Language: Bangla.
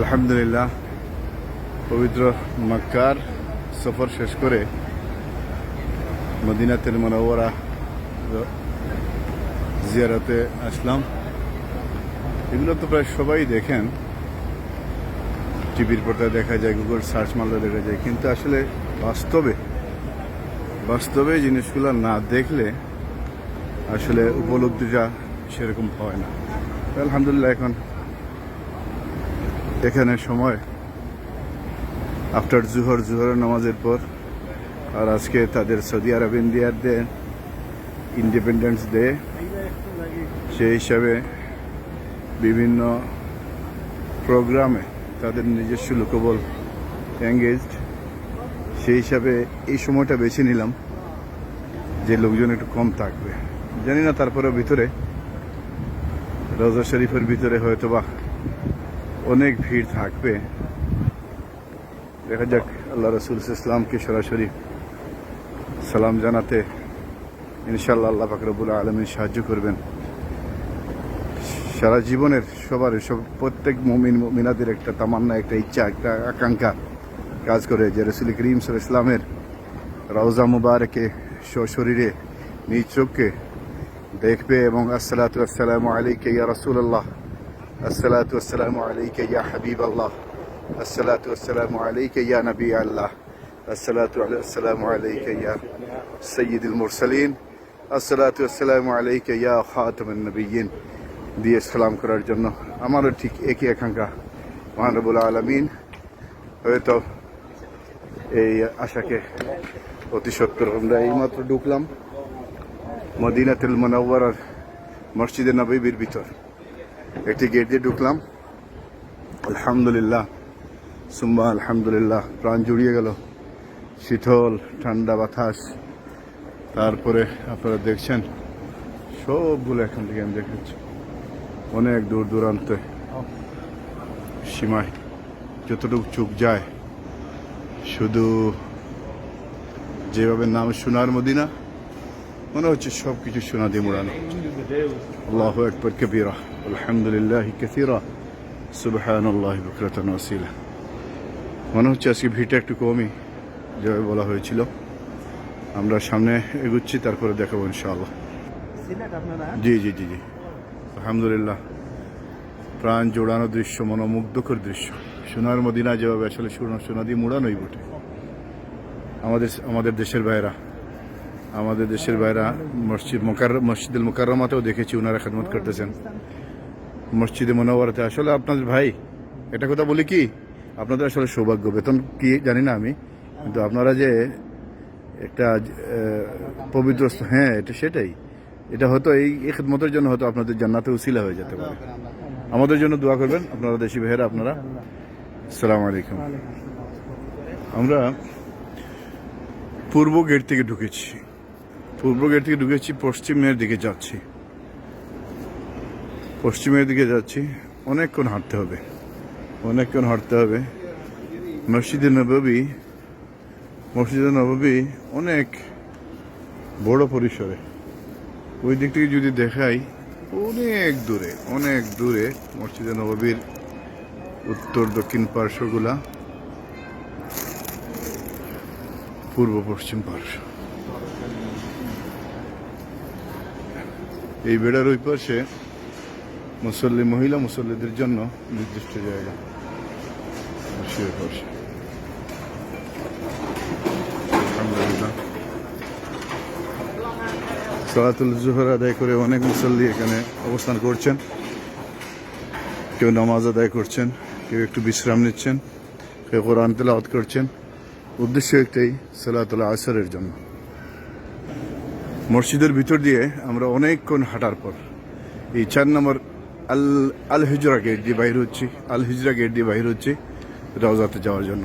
আলহামদুলিল্লাহ, পবিত্র মক্কার সফর শেষ করে মদিনা মদিনাতের মনোবরা জিয়ারাতে আসলাম। এগুলো তো প্রায় সবাই দেখেন। টিভির পর্দায় দেখা যায় গুগল সার্চ মারলে দেখা যায়। কিন্তু আসলে বাস্তবে বাস্তবে জিনিসগুলো না দেখলে আসলে উপলব্ধিটা সেরকম হয় না। আলহামদুলিল্লাহ এখন এখানে সময় আফটার জুহর জুহরের নামাজের পর আর আজকে তাদের সৌদি আরব ইন্ডিয়ার ইন্ডিয়ারদের ইন্ডিপেন্ডেন্স ডে সেই হিসাবে বিভিন্ন প্রোগ্রামে তাদের নিজস্ব লোকবল এঙ্গেজড সেই হিসাবে এই সময়টা বেছে নিলাম যে লোকজন একটু কম থাকবে। জানি না তারপরে ভিতরে রোজা শরীফের ভিতরে হয়তো বা অনেক ভিড় থাকবে। দেখা যাক, আল্লাহ রসুল ইসলামকে সরাসরি সালাম জানাতে ইনশাল্লাহ আল্লাহ ফাকরবুল আলমী সাহায্য করবেন। সারা জীবনের সবার, সব, প্রত্যেক মমিন মিনাদের একটা তামান্না, একটা ইচ্ছা, একটা আকাঙ্ক্ষা কাজ করে যে রসুল করিম সাল ইসলামের রওজা মুবারকে শরীরে নিজ চোখকে দেখবে এবং আসসালাতু আসসালামু আলাইকে ইয়া রাসূলুল্লাহ আসসালাতু আসসালামু আলাইকে ইয়া হাবিবাল্লাহ আসসালাতু আসসালামু আলাইকে ইয়া নবী আল্লাহ আসসালাতু আসসালামু আলাইকে ইয়া সাইয়্যিদুল মুরসালিন আসসালাতু আসসালামু আলাইকে ইয়া খাতামুন নবিয়্যিন দিয়ে সালাম করার জন্য আমারও ঠিক একই আকাঙ্ক্ষা মহানবুল আলমিন হয়তো এই আশাকে অতি সত্তর আমরা এইমাত্র ঢুকলাম মদিনাতুল মনাওয়ারার মসজিদে নবীর ভিতর একটি গেট দিয়ে ঢুকলাম। আলহামদুলিল্লাহ। সুম্বা আলহামদুলিল্লাহ। প্রাণ জুড়িয়ে গেল। শীতল, ঠান্ডা বাতাস। তারপরে আপনারা দেখছেন, সবগুলো এখান থেকে আমি দেখাচ্ছি। অনেক দূর দূরান্তে সীমায় যতটুকু চোখ যায়, শুধু যেভাবে নাম সোনার মদিনা মনে হচ্ছে সব কিছু সোনা দিয়ে মোড়ানো। আল্লাহ একবার কবিরা, আলহামদুলিল্লাহ কাসিরা সুবহান আল্লাহ বকরাতান ওসিলা মনে হচ্ছে আজকে ভিড়টা একটু কমই, যেভাবে বলা হয়েছিল। আমরা সামনে এগুচ্ছি, তারপরে দেখাবো ইনশাআল্লাহ। জি জি জি জি। আলহামদুলিল্লাহ। প্রাণ জোড়ানো দৃশ্য, মনোমুগ্ধকর দৃশ্য। সোনার মদিনা যেভাবে আসলে সোনা সোনা দিয়ে মোড়ানোই বটে। আমাদের আমাদের দেশের বাইরা আমাদের দেশের বাইরা মসজিদ মোকার মসজিদুল মোকাররমাতেও দেখেছি ওনারা খেদমত করতেছেন। মসজিদে মনোবরাতে আসলে আপনাদের ভাই এটা কথা বলি কি? আপনাদের আসলে সৌভাগ্য, বেতন কি জানি না আমি, কিন্তু আপনারা যে একটা পবিত্র হ্যাঁ এটা সেটাই। এটা হয়তো এই এই খেদমতের জন্য হয়তো আপনাদের জান্নাতে উসিলা হয়ে যেতে পারে। আমাদের জন্য দোয়া করবেন, আপনারা দেশি ভাইয়েরা, আপনারা। সালাম আলাইকুম। আমরা পূর্ব গেট থেকে ঢুকেছি। পূর্ব গেট থেকে ঢুকেছি, পশ্চিমের দিকে যাচ্ছি। পশ্চিমের দিকে যাচ্ছি, অনেকক্ষণ হাঁটতে হবে। অনেকক্ষণ হাঁটতে হবে। মসজিদে নববী মসজিদে নববী অনেক বড় পরিসরে। ওই দিক থেকে যদি দেখাই, অনেক দূরে অনেক দূরে মসজিদে নববীর উত্তর, দক্ষিণ পার্শ্বগুলা, পূর্ব, পশ্চিম পার্শ্ব। এই বেড়ার ওই পাশে মুসল্লি মহিলা মুসল্লিদের জন্য নির্দিষ্ট জায়গা। পাশে সালাতুল জোহর আদায় করে অনেক মুসল্লি এখানে অবস্থান করছেন। কেউ নামাজ আদায় করছেন, কেউ একটু বিশ্রাম নিচ্ছেন, কেউ কোরআন তেলাওয়াত করছেন। উদ্দেশ্য একটাই, সালাতুল আসরের জন্য। মসজিদের ভিতর দিয়ে আমরা অনেকক্ষণ হাঁটার পর, এই চার নম্বর আল আল হিজরা গেট দিয়ে বাইর হচ্ছি আল হিজরা গেট দিয়ে বাইর হচ্ছি রওজাতে যাওয়ার জন্য।